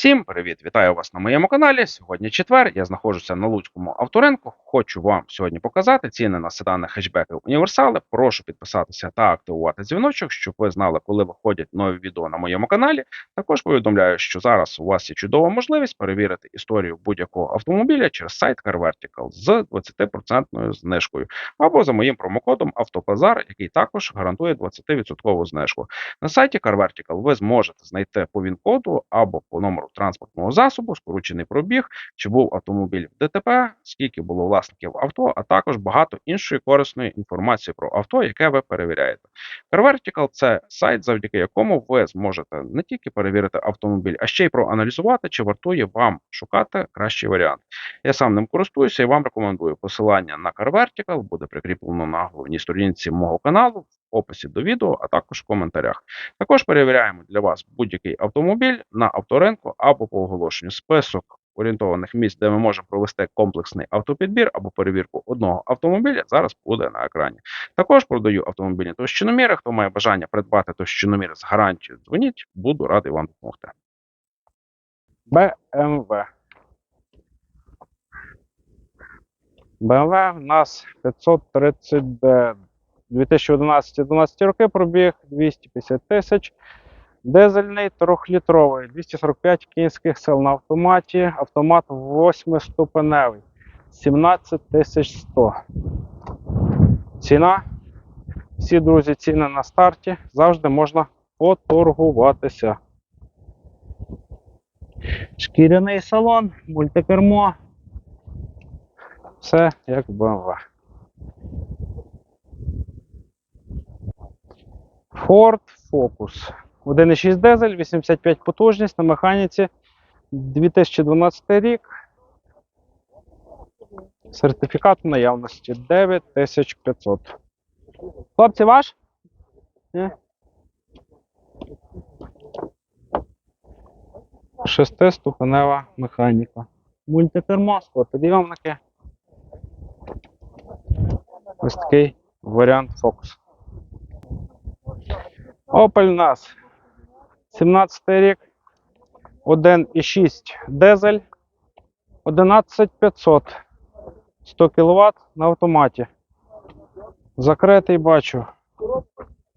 Всім привіт! Вітаю вас на моєму каналі. Сьогодні четвер. Я знаходжуся на Луцькому авторинку. Хочу вам сьогодні показати ціни на седани хетчбеки універсали. Прошу підписатися та активувати дзвіночок, щоб ви знали, коли виходять нові відео на моєму каналі. Також повідомляю, що зараз у вас є чудова можливість перевірити історію будь-якого автомобіля через сайт CarVertical з 20% знижкою або за моїм промокодом Автопазар, який також гарантує 20% знижку. На сайті CarVertical ви зможете знайти по ВІН-коду або по номеру транспортного засобу, скорочений пробіг, чи був автомобіль в ДТП, скільки було власників авто, а також багато іншої корисної інформації про авто, яке ви перевіряєте. CarVertical – це сайт, завдяки якому ви зможете не тільки перевірити автомобіль, а ще й проаналізувати, чи вартує вам шукати кращий варіант. Я сам ним користуюся і вам рекомендую. Посилання на CarVertical буде прикріплено на головній сторінці мого каналу. Описі до відео, а також в коментарях. Також перевіряємо для вас будь-який автомобіль на авторинку або по оголошенню список орієнтованих місць, де ми можемо провести комплексний автопідбір або перевірку одного автомобіля. Зараз буде на екрані. Також продаю автомобільні товщиноміри. Хто має бажання придбати товщиномір з гарантією, дзвоніть, буду радий вам допомогти. BMW. BMW в нас 530D. 2011-2012 роки пробіг 250 тисяч. Дизельний 3-літровий, 245 кінських сил на автоматі. Автомат 8-ступеневий. 17100. Ціна. Всі друзі, ціни на старті. Завжди можна поторгуватися. Шкіряний салон, мультикермо. Все як BMW. Ford Focus. 1,6 дизель, 85 потужність на механіці. 2012 рік. Сертифікат в наявності 9500. Хлопці, ваш? Ні? Шестиступенева механіка. Мультикермо, склопідйомники. Ось такий варіант Focus. Opel нас 17 рік, 1,6 дизель, 11500, 100 кВт на автоматі. Закритий бачу.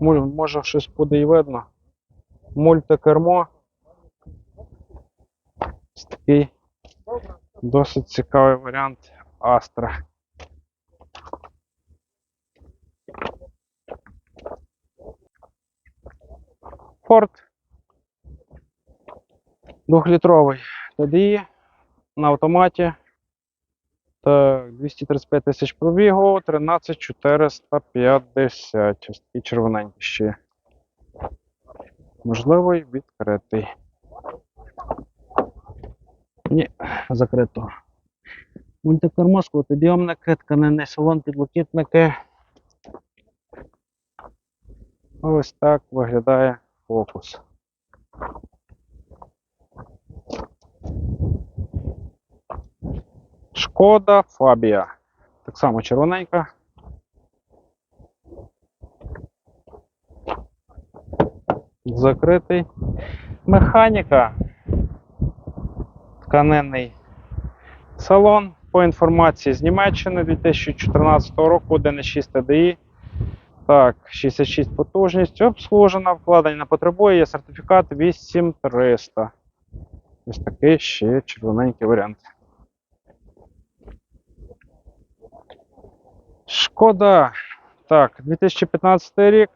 Може щось буде і видно. Мультикермо. Ось такий досить цікавий варіант Astra. Ford. Двохлітровий TDI на автоматі. Так, 235 тисяч пробігу, 13450. Ось такий червоненький ще. Можливо, й відкритий. Ні, закрито. Мультикермо, склопідйомники, тканинний салон, підлокітники. Ось так виглядає фокус. Шкода Фабія. Так само червоненька. Закритий. Механіка. Тканинний салон. По інформації з Німеччини 2014 року 1,6 TDI. Так, 66 потужність, обслужена, вкладення не потребує, є сертифікат 8300. Ось такий ще червоненький варіант. Шкода. Так, 2015 рік.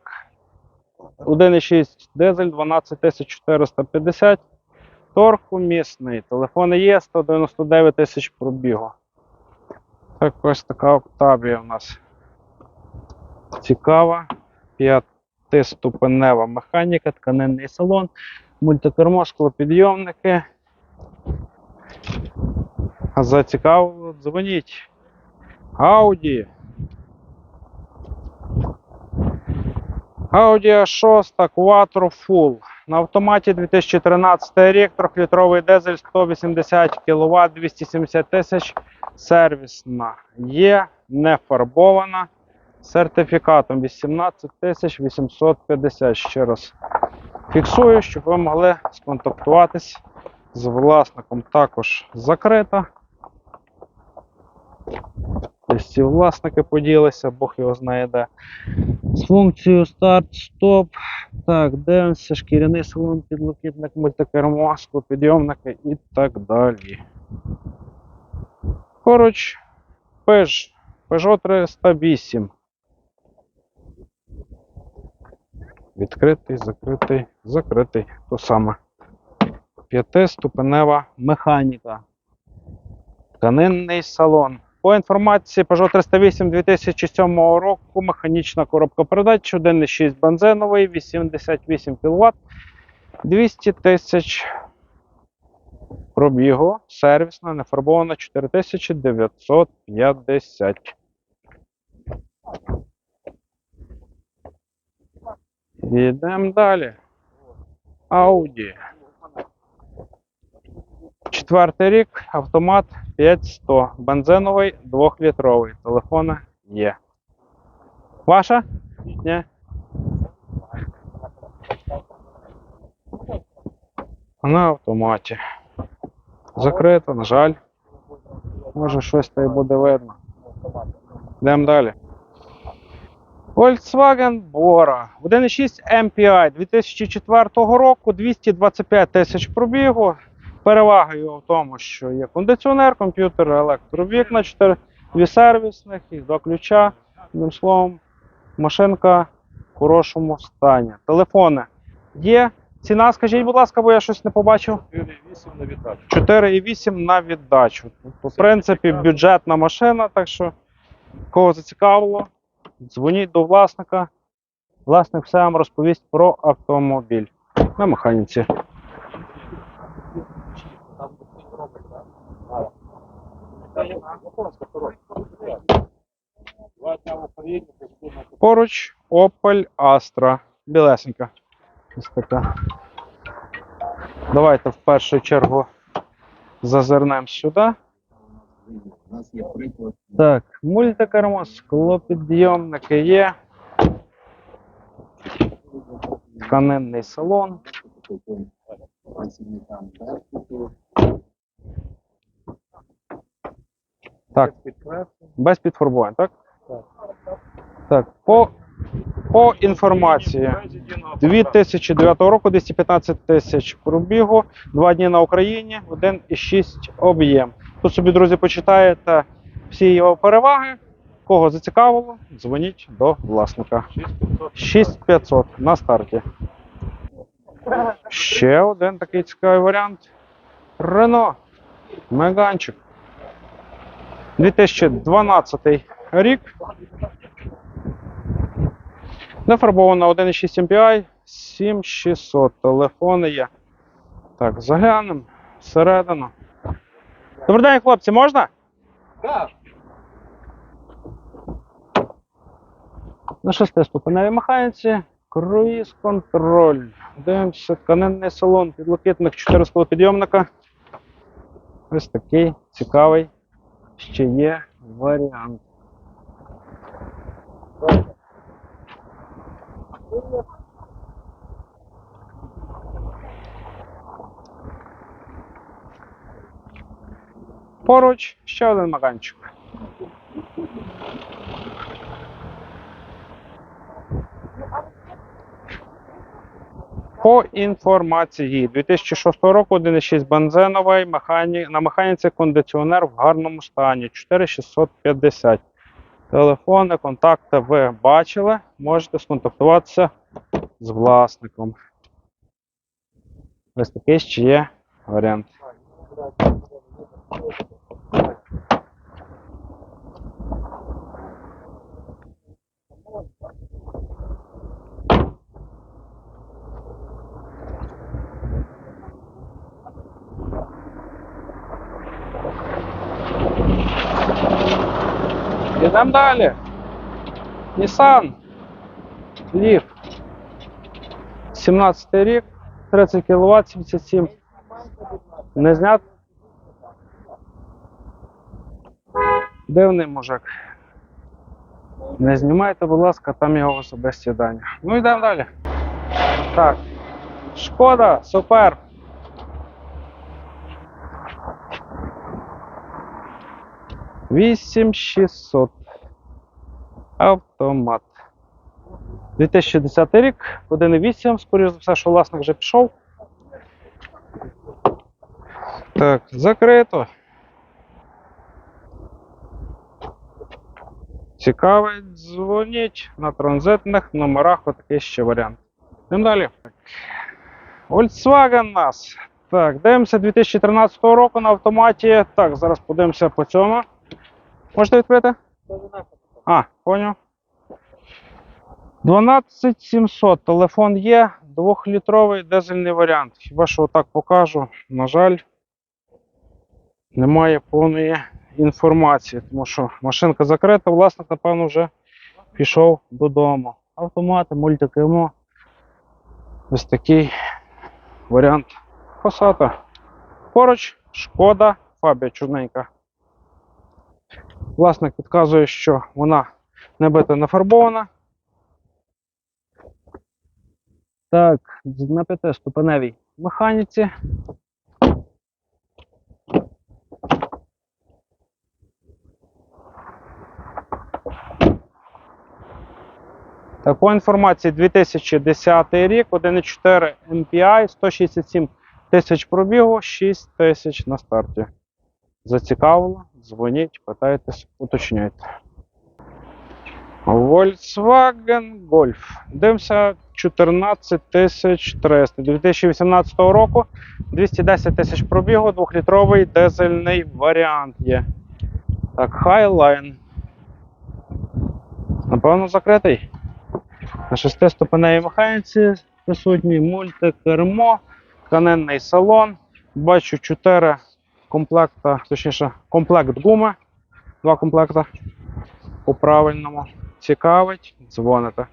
1,6 дизель, 12450. Торг умісний. Телефони є, 199 тисяч пробігу. Так, ось така Октавія у нас цікава. П'ятиступенева механіка, тканинний салон, мультикермо, склопідйомники. А зацікавило, дзвоніть. Audi. Audi A6 Quattro Full. На автоматі 2013 рік, 3-літровий дизель 180 кВт, 270 тисяч. Сервісна є, не фарбована. Сертифікатом 18 850. Ще раз фіксую, щоб ви могли сконтактуватись з власником також закрита. Десь ці власники поділися, Бог його знає де. З функцією старт-стоп. Так, дивимося, шкіряний салон, підлокітник, мультикермо, склопідйомники і так далі. Peugeot, Peugeot 308. Відкритий, закритий, закритий. То саме. П'ятиступенева механіка. Тканинний салон. По інформації Peugeot 308 2007 року механічна коробка передач 1,6 бензиновий, 88 кВт, 200 тисяч пробігу, сервісна, нефарбована 4950. Йдемо далі. Audi. Четвертий рік, автомат 5100, бензиновий, 2-літровий. Телефони є. Ваша? Ні. На автоматі. Закрито, на жаль. Може щось та й буде видно. Йдемо далі. Volkswagen Bora 1.6 MPI 2004 року, 225 тисяч пробігу. Перевага його в тому, що є кондиціонер, комп'ютер, електровікна, 4 дві сервісних, їх два ключа. Одним словом, машинка в хорошому стані. Телефони є. Ціна, скажіть, будь ласка, бо я щось не побачив. 4,8 на віддачу. 4,8 на віддачу. Тобто, в принципі, бюджетна машина, так що кого зацікавило, дзвоніть до власника. Власник все вам розповість про автомобіль на механіці. Поруч Opel Astra. Білесенька. Така. Давайте в першу чергу зазирнемо сюди. У нас є приклад Так, мультикермо, склопідйомники є. Тканинний салон. Так, без підфарбувань, так? Так, по, по інформації. 2009 року 215 тисяч пробігу, 2 дні на Україні, 1,6 об'єм. Тут собі, друзі, почитаєте всі його переваги. Кого зацікавило, дзвоніть до власника. 6500 на старті. Ще один такий цікавий варіант. Рено. Меганчик. 2012 рік. Нафарбовано 1,6 MPI, 7600. Телефони є. Так, заглянемо всередину. Добрий день, хлопці, можна? Так. На шестиступеневій механіці. Круїз контроль. Дивимося, тканинний салон, підлокітник 4 склопідйомника. Ось такий цікавий ще є варіант. Поруч ще один маганчик. По інформації 2006 року 1,6 бензиновий механі... на механіці кондиціонер в гарному стані 4650. Телефони, контакти ви бачили. Можете сконтактуватися з власником. Ось такий ще є варіант. Йдемо далі. Nissan Leaf. 17 рік, 30 кВт, 77. Не знят. Дивний мужик. Не знімайте, будь ласка, там його особисті дані. Ну йдемо далі. Так. Шкода, супер. Вісім шістсот. Автомат. 2010 рік, 1,8, скоріше за все, що власник вже пішов. Так, закрито. Цікавить, дзвоніть на транзитних номерах, отакий ще варіант. Йдемо далі. Volkswagen нас. Так, дивимося 2013 року на автоматі. Так, зараз подивимося по цьому. Можете відкрити? А, поняв. 12700. Телефон є, двохлітровий дизельний варіант. Хіба що отак покажу. На жаль, немає повної інформації, тому що машинка закрита, власник, напевно, вже пішов додому. Автомати, мультикермо. Ось такий варіант Passat. Поруч шкода Фабія чорненька. Власник підказує, що вона не бита не фарбована. Так, на п'ятиступеневій механіці. По інформації 2010 рік, 1,4 MPI, 167 тисяч пробігу, 6 тисяч на старті. Зацікавило, дзвоніть, питайтесь, уточняйте. Volkswagen Golf. Дивимося 14300 2018 року. 210 тисяч пробігу, 2-літровий дизельний варіант є. Так, Highline. Напевно, закритий. На шестиступеневій механіці присутній мультикермо, тканинний салон. Бачу 4 комплекта, точніше, комплект гуми. Два комплекта по правильному. Цікавить, дзвоните.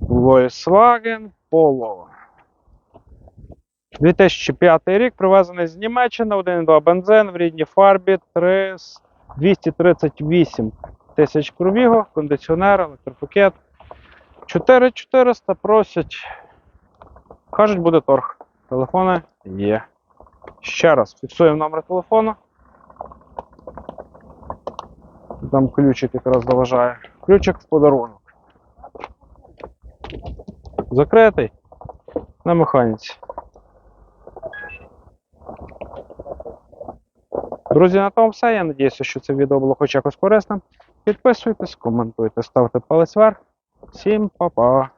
Volkswagen Polo. 2005 рік привезений з Німеччини, 1,2 бензин в рідній фарбі 3, 238 тисяч пробігу, кондиціонер, електропакет. 4400 просять. Кажуть, буде торг. Телефони є. Ще раз фіксуємо номер телефону. Там ключик якраз заважає. Ключик в подарунок. Закритий на механіці. Друзі, на тому все. Я надіюся, що це відео було хоч якось корисним. Підписуйтесь, коментуйте, ставте палець вверх. Всім па-па!